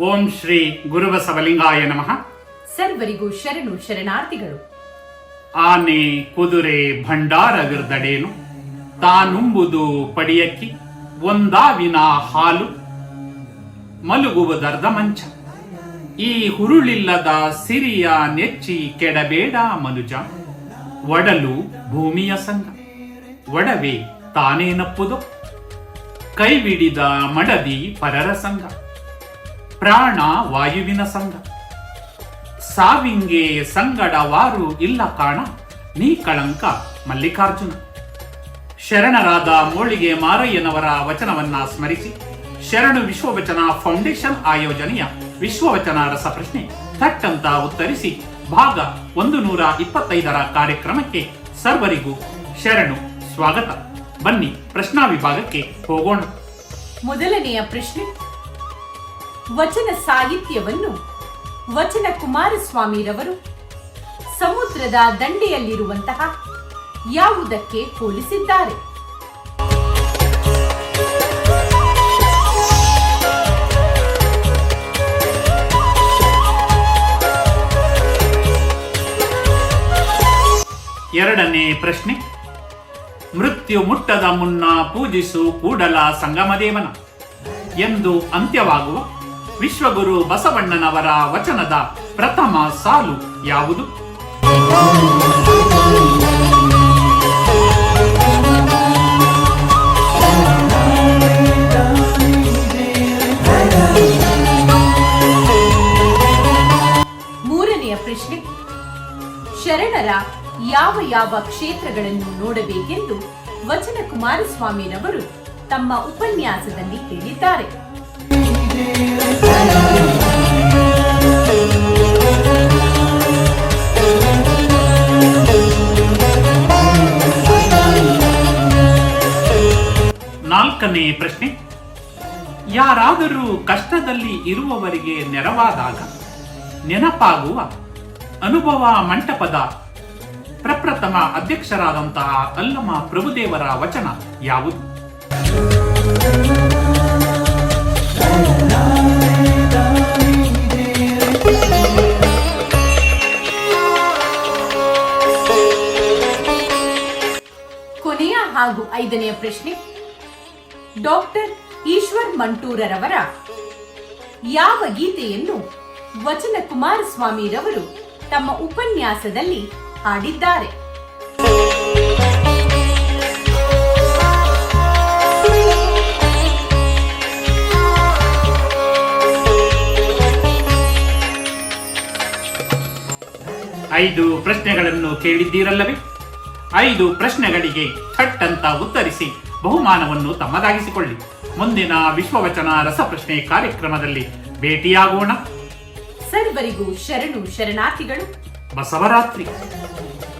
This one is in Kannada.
ಓಂ ಶ್ರೀ ಗುರುಬಸವಲಿಂಗಾಯ ನಮಃ. ಸರ್ವರಿಗೂ ಶರಣು ಶರಣಾರ್ಥಿಗಳು. ಆನೆ ಕುದುರೆ ಭಂಡಾರವಿರ್ದಡೇನು ತಾನುಂಬುದು ಪಡಿಯಕ್ಕಿ ಒಂದಾವಿನ ಹಾಲು. ಮಲಗುವುದರ್ಧ ಮಂಚ. ಈ ಹುರುಳಿಲ್ಲದ ಸಿರಿಯ ನೆಚ್ಚಿ ಕೆಡಬೇಡ ಮನುಜ. ಒಡಲು ಭೂಮಿಯ ಸಂಗ. ಒಡವೆ ತಾನೇನಪ್ಪುದು ಕೈವಿಡಿದ ಮಡದಿ ಪರರ ಸಂಗ. ಪ್ರಾಣ ವಾಯುವಿನ ಸಂಘ. ಸಾವಿಂಗೆ ಸಂಗಡವಾರು ಇಲ್ಲ ಕಾಣ. ನೀ ಕಳಂಕ, ಮಲ್ಲಿಕಾರ್ಜುನ. ಶರಣರಾದ ಮೋಳಿಗೆ ಮಾರಯ್ಯನವರ ವಚನವನ್ನ ಸ್ಮರಿಸಿ. ಶರಣು ವಿಶ್ವವಚನ ಫೌಂಡೇಶನ್ ಆಯೋಜನೆಯ ವಿಶ್ವವಚನ ರಸಪ್ರಶ್ನೆ. ಪ್ರಶ್ನೆ ಅಂತ ಉತ್ತರಿಸಿ, ಭಾಗ ಒಂದು ನೂರ ಇಪ್ಪತ್ತೈದರ ಕಾರ್ಯಕ್ರಮಕ್ಕೆ ಸರ್ವರಿಗೂ ಶರಣು ಸ್ವಾಗತ. ಬನ್ನಿ ಪ್ರಶ್ನಾ ವಿಭಾಗಕ್ಕೆ ಹೋಗೋಣ. ಮೊದಲನೆಯ ಪ್ರಶ್ನೆ ವಚನ ಸಾಹಿತ್ಯವನ್ನು ವಚನ ಕುಮಾರಸ್ವಾಮಿರವರು ಸಮುದ್ರದ ದಂಡೆಯಲ್ಲಿರುವಂತಹ ಯಾವುದಕ್ಕೆ ಹೋಲಿಸಿದ್ದಾರೆ? ಎರಡನೇ ಪ್ರಶ್ನೆ. ಮೃತ್ಯು ಮುಟ್ಟದ ಮುನ್ನ ಪೂಜಿಸು ಕೂಡಲ ಸಂಗಮದೇವನ ಎಂದು ಅಂತ್ಯವಾಗುವ ವಿಶ್ವಗುರು ಬಸವಣ್ಣನವರ ವಚನದ ಪ್ರಥಮ ಸಾಲು ಯಾವುದು? ಮೂರನೆಯ ಪ್ರಶ್ನೆ. ಶರಣರ ಯಾವ ಯಾವ ಕ್ಷೇತ್ರಗಳನ್ನು ನೋಡಬೇಕೆಂದು ವಚನ ಕುಮಾರಸ್ವಾಮಿರವರು ತಮ್ಮ ಉಪನ್ಯಾಸದಲ್ಲಿ ಹೇಳಿದ್ದಾರೆ ನಾಲ್ಕನೇ ಪ್ರಶ್ನೆ. ಯಾರಾದರೂ ಕಷ್ಟದಲ್ಲಿ ಇರುವವರಿಗೆ ನೆರವಾದಾಗ ನೆನಪಾಗುವ ಅನುಭವ ಮಂಟಪದ ಪ್ರಪ್ರಥಮ ಅಧ್ಯಕ್ಷರಾದಂತಹ ಅಲ್ಲಮ ಪ್ರಭುದೇವರ ವಚನ ಯಾವುದು? ಹಾಗೂ ಐದನೆಯ ಪ್ರಶ್ನೆ. ಡಾಕ್ಟರ್ ಈಶ್ವರ್ ಮಂಟೂರರವರ ಯಾವ ಗೀತೆಯನ್ನು ವಚನ ಕುಮಾರಸ್ವಾಮಿರವರು ತಮ್ಮ ಉಪನ್ಯಾಸದಲ್ಲಿ ಹಾಡಿದ್ದಾರೆ. ಐದು ಪ್ರಶ್ನೆಗಳನ್ನು ಕೇಳಿದ್ದೀರಲ್ಲವೇ? ಐದು ಪ್ರಶ್ನೆಗಳಿಗೆ ಥಟ್ ಅಂತ ಉತ್ತರಿಸಿ ಬಹುಮಾನವನ್ನು ತಮ್ಮದಾಗಿಸಿಕೊಳ್ಳಿ. ಮುಂದಿನ ವಿಶ್ವವಚನ ರಸಪ್ರಶ್ನೆ ಕಾರ್ಯಕ್ರಮದಲ್ಲಿ ಭೇಟಿಯಾಗೋಣ. ಸರ್ವರಿಗೂ ಶರಣು ಶರಣಾರ್ಥಿಗಳು. ಬಸವರಾತ್ರಿ.